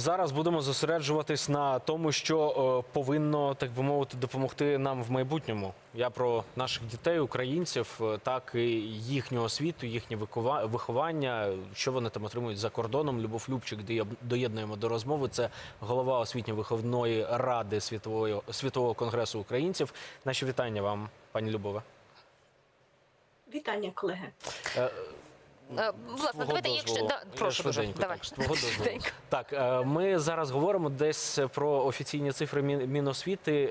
Зараз будемо зосереджуватись на тому, що е, повинно так би мовити допомогти нам в майбутньому. Я про наших дітей, українців, е, так і їхню освіту, їхнє виховання, що вони там отримують за кордоном. Любов Любчик, де доєднуємо до розмови. Це голова освітньо-виховної ради світової світового конгресу українців. Наші вітання вам, пані Любове. Вітання, колеги. Е, Е, Власне, давайте, якщо да, прошу дуже. Давай. так. Так, е, ми зараз говоримо десь про офіційні цифри Мін- Міносвіти.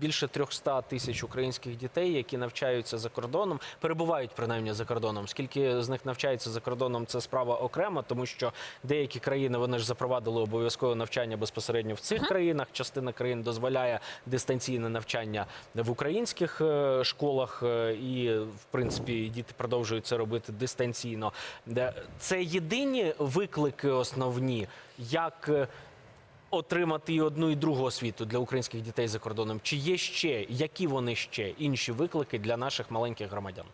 Більше 300 тисяч українських дітей, які навчаються за кордоном, перебувають принаймні за кордоном. Скільки з них навчається за кордоном, це справа окрема, тому що деякі країни вони ж запровадили обов'язкове навчання безпосередньо в цих країнах. Частина країн дозволяє дистанційне навчання в українських е, школах, е, і в принципі діти продовжують це робити дистанційно. Це єдині виклики основні, як е, отримати і одну і другу освіту для українських дітей за кордоном. Чи є ще які вони ще інші виклики для наших маленьких громадян?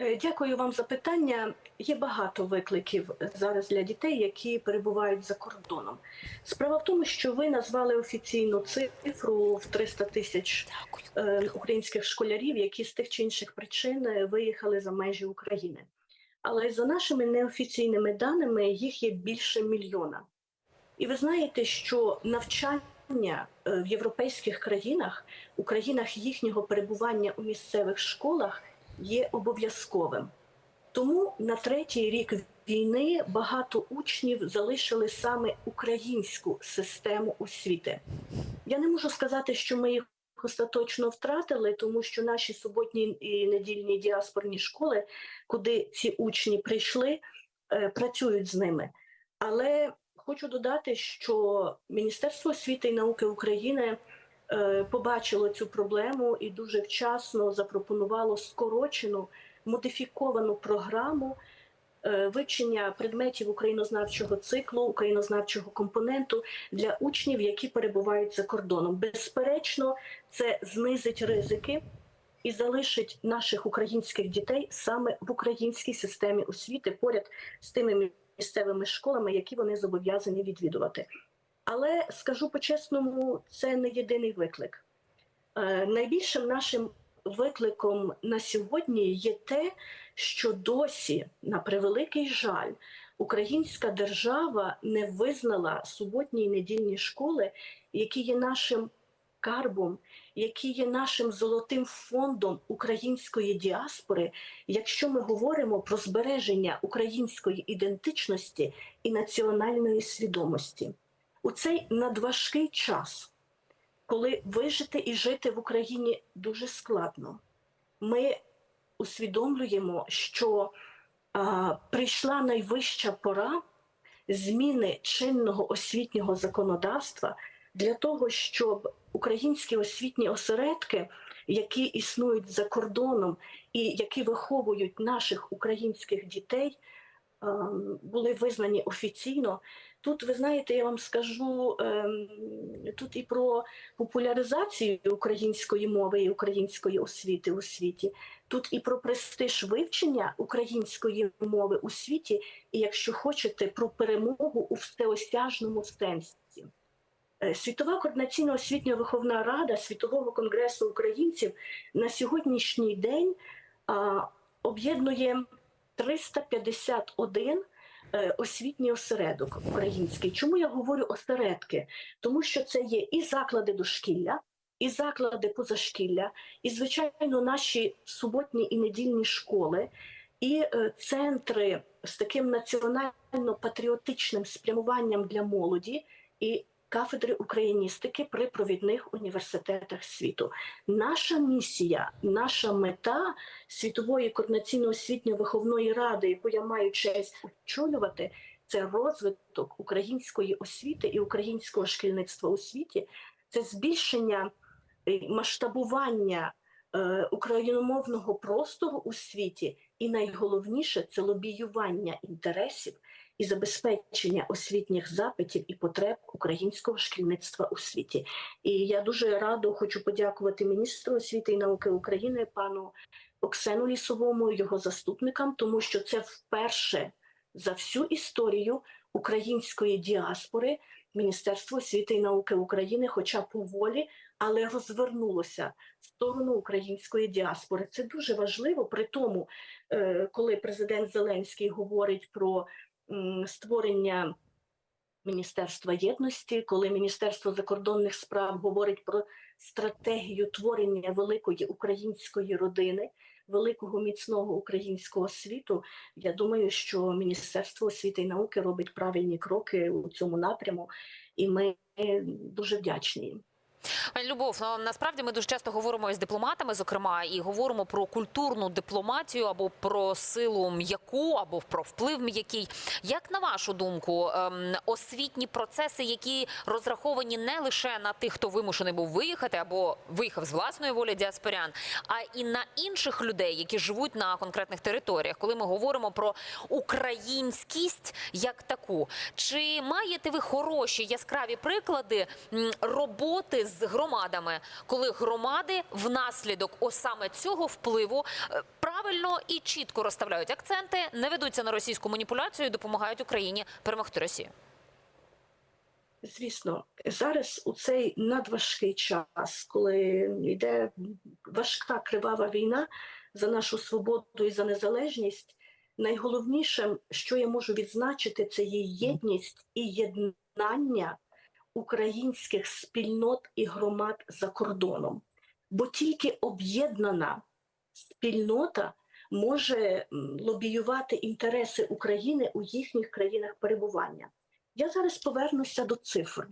Е, Дякую вам за питання. Є багато викликів зараз для дітей, які перебувають за кордоном. Справа в тому, що ви назвали офіційну цифру в 300 тисяч е, українських школярів, які з тих чи інших причин е, виїхали за межі України. Але за нашими неофіційними даними їх є більше мільйона. І ви знаєте, що навчання е, в європейських країнах, у країнах їхнього перебування у місцевих школах є обов'язковим. Тому на третій рік війни багато учнів залишили саме українську систему освіти. Я не можу сказати, що ми їх остаточно втратили, тому що наші суботні і недільні діаспорні школи, куди ці учні прийшли, е, працюють з ними. Але хочу додати, що Міністерство освіти і науки України е, побачило цю проблему і дуже вчасно запропонувало скорочену модифіковану програму е, вивчення предметів українознавчого циклу, українознавчого компоненту для учнів, які перебувають за кордоном. Безперечно, це знизить ризики і залишить наших українських дітей саме в українській системі освіти поряд з тими місцевими школами, які вони зобов'язані відвідувати. Але скажу по-чесному, це не єдиний виклик. Е, Найбільшим нашим викликом на сьогодні є те, що досі, на превеликий жаль, українська держава не визнала суботні і недільні школи, які є нашим карбом, які є нашим золотим фондом української діаспори, якщо ми говоримо про збереження української ідентичності і національної свідомості. У цей надважкий час, коли вижити і жити в Україні дуже складно, ми усвідомлюємо, що а, прийшла найвища пора зміни чинного освітнього законодавства для того, щоб українські освітні осередки, які існують за кордоном і які виховують наших українських дітей, ем, були визнані офіційно. Тут ви знаєте, я вам скажу ем, тут і про популяризацію української мови і української освіти у світі. Тут і про престиж вивчення української мови у світі, і якщо хочете, про перемогу у всеосяжному сенсі. Е, Світова координаційно освітньо виховна рада Світового конгресу українців на сьогоднішній день об'єднує 351 е, освітній осередок український. Чому я говорю осередки? Тому що це є і заклади дошкілля, і заклади позашкілля, і, звичайно, наші суботні і недільні школи, і е, центри з таким національно-патріотичним спрямуванням для молоді. і Кафедри україністики при провідних університетах світу. Наша місія, наша мета світової координаційно-освітньо-виховної ради, яку я маю честь очолювати, це розвиток української освіти і українського шкільництва у світі, це збільшення е, масштабування е, україномовного простору у світі, і найголовніше це лобіювання інтересів і забезпечення освітніх запитів і потреб українського шкільництва у світі. І я дуже радо хочу подякувати міністру освіти і науки України пану Оксену Лісовому, його заступникам, тому що це вперше за всю історію української діаспори Міністерство освіти і науки України, хоча поволі, але розвернулося в сторону української діаспори. Це дуже важливо. При тому, е, коли президент Зеленський говорить про створення Міністерства єдності, коли Міністерство закордонних справ говорить про стратегію творення великої української родини, великого міцного українського світу, я думаю, що Міністерство освіти і науки робить правильні кроки у цьому напряму, і ми е, дуже вдячні їм. Любов, ну насправді ми дуже часто говоримо із дипломатами, зокрема, і говоримо про культурну дипломатію або про силу м'яку, або про вплив м'який. Як на вашу думку, ем, освітні процеси, які розраховані не лише на тих, хто вимушений був виїхати або виїхав з власної волі діаспорян, а і на інших людей, які живуть на конкретних територіях, коли ми говоримо про українськість як таку, чи маєте ви хороші яскраві приклади роботи з громадами, коли громади внаслідок саме цього впливу е, правильно і чітко розставляють акценти, не ведуться на російську маніпуляцію і допомагають Україні перемогти Росію? Звісно, зараз у цей надважкий час, коли йде важка кривава війна за нашу свободу і за незалежність, найголовнішим, що я можу відзначити, це є єдність і єднання українських спільнот і громад за кордоном. Бо тільки об'єднана спільнота може лобіювати інтереси України у їхніх країнах перебування. Я зараз повернуся до цифр.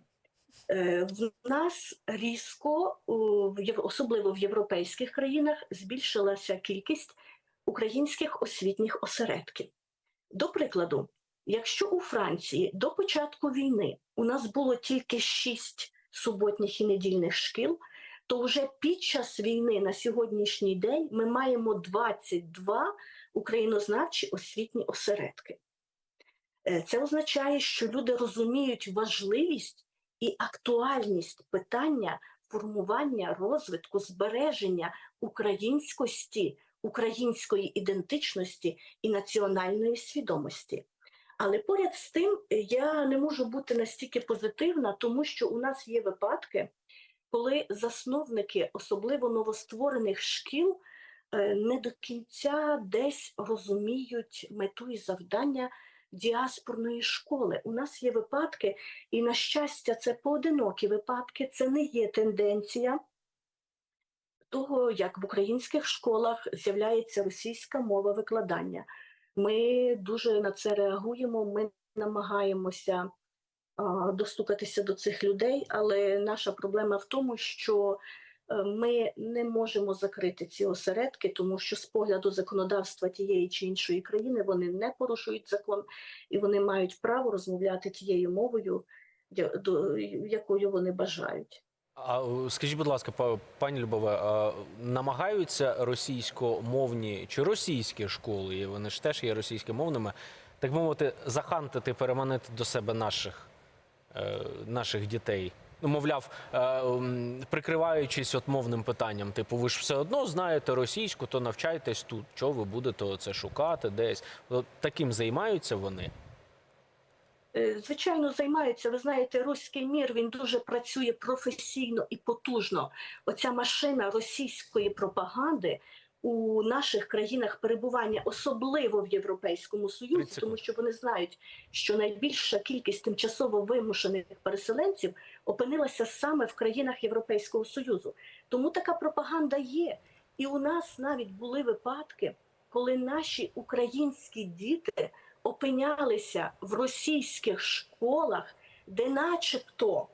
Е, В нас різко, особливо в європейських країнах, збільшилася кількість українських освітніх осередків. До прикладу, якщо у Франції до початку війни у нас було тільки 6 суботніх і недільних шкіл, то вже під час війни на сьогоднішній день ми маємо 22 українознавчі освітні осередки. Е, Це означає, що люди розуміють важливість і актуальність питання формування, розвитку, збереження українськості, української ідентичності і національної свідомості. Але поряд з тим е, я не можу бути настільки позитивна, тому що у нас є випадки, коли засновники, особливо новостворених шкіл, е, не до кінця десь розуміють мету і завдання діаспорної школи. У нас є випадки, і на щастя, це поодинокі випадки, це не є тенденція того, як в українських школах з'являється російська мова викладання. Ми дуже на це реагуємо. Ми намагаємося достукатися до цих людей, але наша проблема в тому, що е, ми не можемо закрити ці осередки, тому що з погляду законодавства тієї чи іншої країни вони не порушують закон і вони мають право розмовляти тією мовою, якою вони бажають. А скажіть, будь ласка, па- пані Любове, а намагаються російськомовні чи російські школи, і вони ж теж є російськомовними, так мовити, захантити, переманити до себе наших, е, наших дітей? Ну, мовляв, е, прикриваючись от мовним питанням, типу, ви ж все одно знаєте російську, то навчайтесь тут. Чого ви будете це шукати десь? От таким займаються вони. Е, Звичайно, займаються. Ви знаєте, руський мір він дуже працює професійно і потужно. Оця машина російської пропагаги у наших країнах перебування, особливо в Європейському Союзі, тому що вони знають, що найбільша кількість тимчасово вимушених переселенців опинилася саме в країнах Європейського Союзу. Тому така пропаганда є. І у нас навіть були випадки, коли наші українські діти опинялися в російських школах, де начебто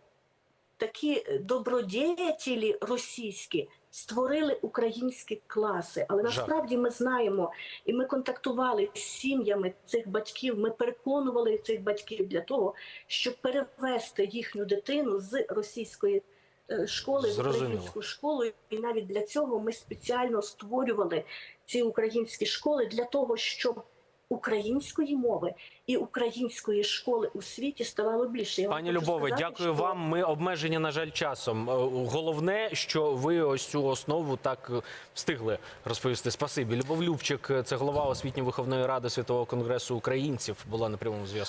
такі добродіятелі російські створили українські класи. Але насправді ми знаємо, і ми контактували з сім'ями цих батьків. Ми переконували цих батьків для того, щоб перевести їхню дитину з російської е, школи в українську школу. І навіть для цього ми спеціально створювали ці українські школи для того, щоб української мови і української школи у світі ставало більше. Я Пані Любове, сказати, дякую що- вам. Ми обмежені, на жаль, часом. Е, Головне, що ви ось цю основу так е, встигли розповісти. Спасибі. Любов Любчик, це голова освітньо-виховної ради Світового конгресу українців, була на прямому зв'язку.